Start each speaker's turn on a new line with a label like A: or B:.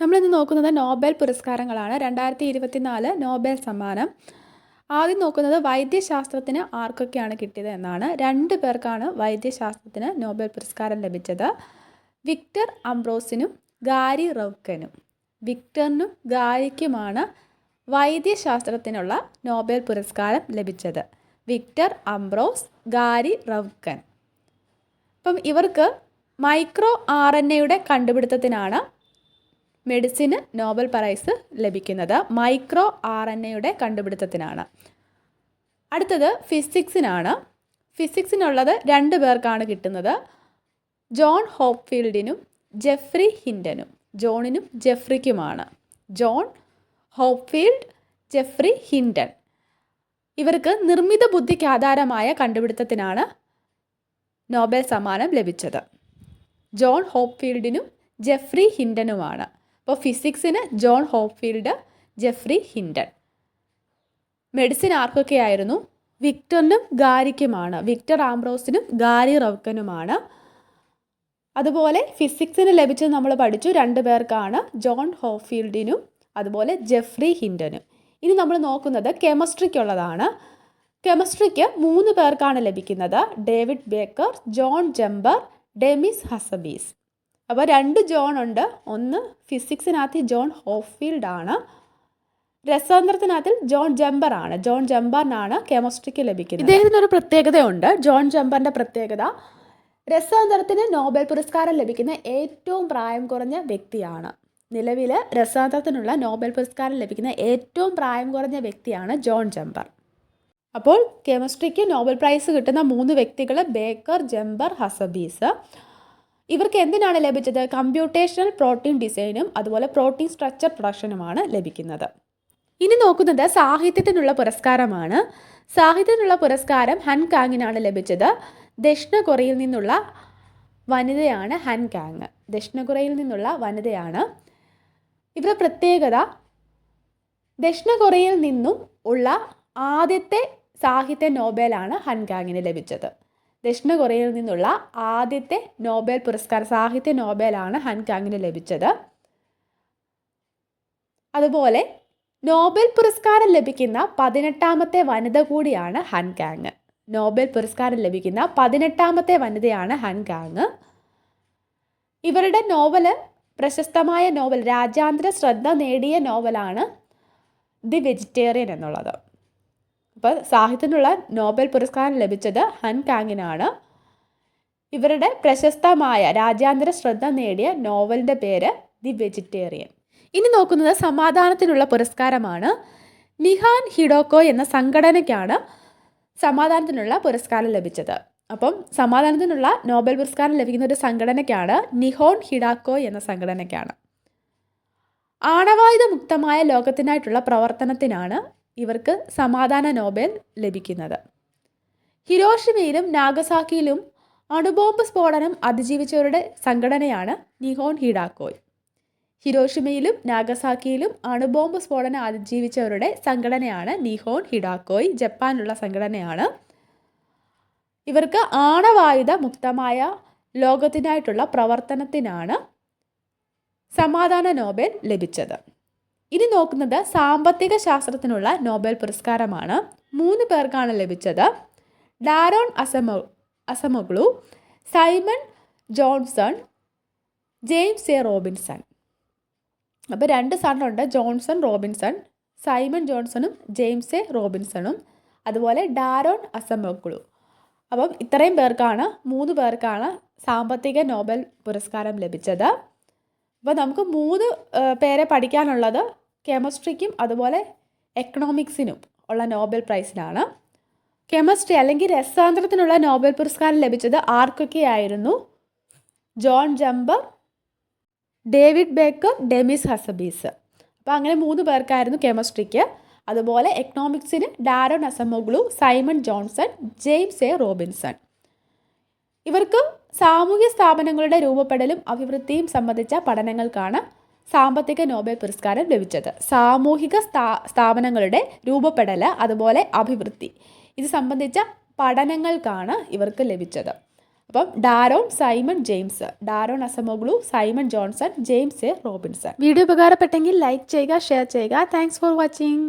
A: നമ്മളിന്ന് നോക്കുന്നത് നോബൽ പുരസ്കാരങ്ങളാണ്. രണ്ടായിരത്തി ഇരുപത്തിനാല് നോബൽ സമ്മാനം. ആദ്യം നോക്കുന്നത് വൈദ്യശാസ്ത്രത്തിന് ആർക്കൊക്കെയാണ് കിട്ടിയത് എന്നാണ്. രണ്ട് പേർക്കാണ് വൈദ്യശാസ്ത്രത്തിന് നോബൽ പുരസ്കാരം ലഭിച്ചത്. വിക്ടർ അംബ്രോസിനും ഗാരി റൗക്കനും. വിക്ടറിനും ഗാരിക്കുമാണ് വൈദ്യശാസ്ത്രത്തിനുള്ള നോബൽ പുരസ്കാരം ലഭിച്ചത്. Victor Ambros Gary Ruvkun. അപ്പം ഇവർക്ക് മൈക്രോ ആർ എൻ എയുടെ കണ്ടുപിടുത്തത്തിനാണ് മെഡിസിന് നോബൽ പ്രൈസ് ലഭിക്കുന്നത് മൈക്രോ ആർ എൻ എയുടെ കണ്ടുപിടുത്തത്തിനാണ്. അടുത്തത് ഫിസിക്സിനാണ്. ഫിസിക്സിനുള്ളത് രണ്ട് പേർക്കാണ് കിട്ടുന്നത്. ജോൺ ഹോപ്ഫീൽഡിനും ജെഫ്രി ഹിൻഡനും ജോണിനും ജെഫ്രിക്കുമാണ്. John Hopfield Geoffrey Hinton. ഇവർക്ക് നിർമ്മിത ബുദ്ധിക്ക് ആധാരമായ കണ്ടുപിടുത്തത്തിനാണ് നോബൽ സമ്മാനം ലഭിച്ചത്. ജോൺ ഹോപ്ഫീൽഡിനും ജെഫ്രി ഹിൻഡനുമാണ്. അപ്പോൾ ഫിസിക്സിന് John Hopfield Geoffrey Hinton. Medicine ആർക്കൊക്കെ ആയിരുന്നു വിക്ടറിനും ഗാരിക്കുമാണ്. Victor ആംബ്രോസിനും Gary റൗക്കനുമാണ്. അതുപോലെ ഫിസിക്സിന് ലഭിച്ചത് നമ്മൾ പഠിച്ചു രണ്ട് പേർക്കാണ് ജോൺ ഹോഫീൽഡിനും അതുപോലെ ജെഫ്രി ഹിൻഡനും. ഇനി നമ്മൾ നോക്കുന്നത് കെമിസ്ട്രിക്കുള്ളതാണ്. കെമിസ്ട്രിക്ക് മൂന്ന് പേർക്കാണ് ലഭിക്കുന്നത്. David Baker John Jumper Demis Hassabis. അപ്പോൾ രണ്ട് ജോൺ ഉണ്ട്. ഒന്ന് ഫിസിക്സിനകത്ത് ജോൺ ഹോഫീൽഡ് ആണ്. രസതന്ത്രത്തിനകത്തിൽ ജോൺ ജംബർ ആണ്. ജോൺ ജംബറിനാണ് കെമിസ്ട്രിക്ക് ലഭിക്കുന്നത്. ഇദ്ദേഹത്തിന് ഒരു പ്രത്യേകതയുണ്ട്. ജോൺ ജംബറിന്റെ പ്രത്യേകത രസതന്ത്രത്തിന് നോബൽ പുരസ്കാരം ലഭിക്കുന്ന ഏറ്റവും പ്രായം കുറഞ്ഞ വ്യക്തിയാണ്. നിലവിൽ രസതന്ത്രത്തിനുള്ള നോബൽ പുരസ്കാരം ലഭിക്കുന്ന ഏറ്റവും പ്രായം കുറഞ്ഞ വ്യക്തിയാണ് ജോൺ ജംബർ അപ്പോൾ കെമിസ്ട്രിക്ക് നോബൽ പ്രൈസ് കിട്ടുന്ന മൂന്ന് വ്യക്തികൾ ബേക്കർ ജംബർ ഹസബീസ്. ഇവർക്ക് എന്തിനാണ് ലഭിച്ചത്? കമ്പ്യൂട്ടേഷണൽ പ്രോട്ടീൻ ഡിസൈനും അതുപോലെ പ്രോട്ടീൻ സ്ട്രക്ചർ പ്രൊഡക്ഷനുമാണ് ലഭിക്കുന്നത്. ഇനി നോക്കുന്നത് സാഹിത്യത്തിനുള്ള പുരസ്കാരമാണ്. സാഹിത്യത്തിനുള്ള പുരസ്കാരം ഹൻ കാങ്ങിനാണ് ലഭിച്ചത്. ദക്ഷിണ കൊറിയയിൽ നിന്നുള്ള വനിതയാണ് ഹൻ കാങ്. ദക്ഷിണ കൊറിയയിൽ നിന്നുള്ള വനിതയാണ്. ഇവരുടെ പ്രത്യേകത ദക്ഷിണ കൊറിയയിൽ നിന്നും ഉള്ള ആദ്യത്തെ സാഹിത്യ നോബലാണ് ഹൻകാങ്ങിന് ലഭിച്ചത്. ദക്ഷിണ കൊറിയയിൽ നിന്നുള്ള ആദ്യത്തെ നോബൽ പുരസ്കാരം സാഹിത്യ നോബലാണ് ഹൻകാങ്ങിന് ലഭിച്ചത്. അതുപോലെ നോബൽ പുരസ്കാരം ലഭിക്കുന്ന പതിനെട്ടാമത്തെ വനിത കൂടിയാണ് ഹൻകാങ്. നോബൽ പുരസ്കാരം ലഭിക്കുന്ന പതിനെട്ടാമത്തെ വനിതയാണ് ഹൻകാങ്. ഇവരുടെ നോവൽ പ്രശസ്തമായ നോവൽ രാജ്യാന്തര ശ്രദ്ധ നേടിയ നോവലാണ് ദി വെജിറ്റേറിയൻ എന്നുള്ളത്. അപ്പോൾ സാഹിത്യത്തിനുള്ള നോബൽ പുരസ്കാരം ലഭിച്ചത് ഹൻ കാങ്ങിനാണ്. ഇവരുടെ പ്രശസ്തമായ രാജ്യാന്തര ശ്രദ്ധ നേടിയ നോവലിന്റെ പേര് ദി വെജിറ്റേറിയൻ. ഇനി നോക്കുന്നത് സമാധാനത്തിനുള്ള പുരസ്കാരമാണ്. നിഹാൻ ഹിഡോക്കോ എന്ന സംഘടനയ്ക്കാണ് സമാധാനത്തിനുള്ള പുരസ്കാരം ലഭിച്ചത്. അപ്പം സമാധാനത്തിനുള്ള നോബൽ പുരസ്കാരം ലഭിക്കുന്ന ഒരു സംഘടനയ്ക്കാണ് നിഹോൺ ഹിഡാക്കോ എന്ന സംഘടനയ്ക്കാണ്. ആണവായുധ മുക്തമായ ലോകത്തിനായിട്ടുള്ള പ്രവർത്തനത്തിനാണ് ഇവർക്ക് സമാധാന നോബൽ ലഭിക്കുന്നത്. ഹിരോഷിമയിലും നാഗസാക്കിയിലും അണുബോംബ് സ്ഫോടനം അതിജീവിച്ചവരുടെ സംഘടനയാണ് നിഹോൺ ഹിഡാക്കോയ് ഹിരോഷിമയിലും നാഗസാക്കിയിലും അണുബോംബ് സ്ഫോടനം അതിജീവിച്ചവരുടെ സംഘടനയാണ് നിഹോൺ ഹിഡാക്കോയ്. ജപ്പാനിലുള്ള സംഘടനയാണ്. ഇവർക്ക് ആണവായുധ മുക്തമായ ലോകത്തിനായിട്ടുള്ള പ്രവർത്തനത്തിനാണ് സമാധാന നോബൽ ലഭിച്ചത്. ഇനി നോക്കുന്നത് സാമ്പത്തിക ശാസ്ത്രത്തിനുള്ള നോബൽ പുരസ്കാരമാണ്. മൂന്ന് പേർക്കാണ് ലഭിച്ചത്. Daron അസമ Acemoglu Simon Johnson James A. Robinson. അപ്പോൾ രണ്ട് സണ്ണുണ്ട് ജോൺസൺ റോബിൻസൺ സൈമൺ ജോൺസണും ജെയിംസ് എ. റോബിൻസണും. അതുപോലെ ഡാരോൺ അസമഗ്ലു. അപ്പം ഇത്രയും പേർക്കാണ് മൂന്ന് പേർക്കാണ് സാമ്പത്തിക നോബൽ പുരസ്കാരം ലഭിച്ചത്. അപ്പോൾ നമുക്ക് മൂന്ന് പേരെ പഠിക്കാനുള്ളത് കെമിസ്ട്രിക്കും അതുപോലെ എക്കണോമിക്സിനും ഉള്ള നോബൽ പ്രൈസിലാണ്. കെമിസ്ട്രി അല്ലെങ്കിൽ രസാന്തരത്തിനുള്ള നോബൽ പുരസ്കാരം ലഭിച്ചത് ആർക്കൊക്കെ ആയിരുന്നു? John Jumper David Baker Demis Hassabis. അപ്പോൾ അങ്ങനെ മൂന്ന് പേർക്കായിരുന്നു കെമിസ്ട്രിക്ക്. അതുപോലെ എക്കണോമിക്സിന് Daron Acemoglu Simon Johnson James A Robinson. ഇവർക്ക് സാമൂഹ്യ സ്ഥാപനങ്ങളുടെ രൂപപ്പെടലും അഭിവൃദ്ധിയും സംബന്ധിച്ച പഠനങ്ങൾക്കാണ് സാമ്പത്തിക നോബൽ പുരസ്കാരം ലഭിച്ചത്. സാമൂഹിക സ്ഥാ സ്ഥാപനങ്ങളുടെ രൂപപ്പെടൽ അതുപോലെ അഭിവൃദ്ധി ഇത് സംബന്ധിച്ച പഠനങ്ങൾക്കാണ് ഇവർക്ക് ലഭിച്ചത്. അപ്പം Daron Simon James Daron Acemoglu Simon Johnson James A Robinson. Video ഉപകാരപ്പെട്ടെങ്കിൽ like ചെയ്യുക ഷെയർ ചെയ്യുക. Thanks for watching.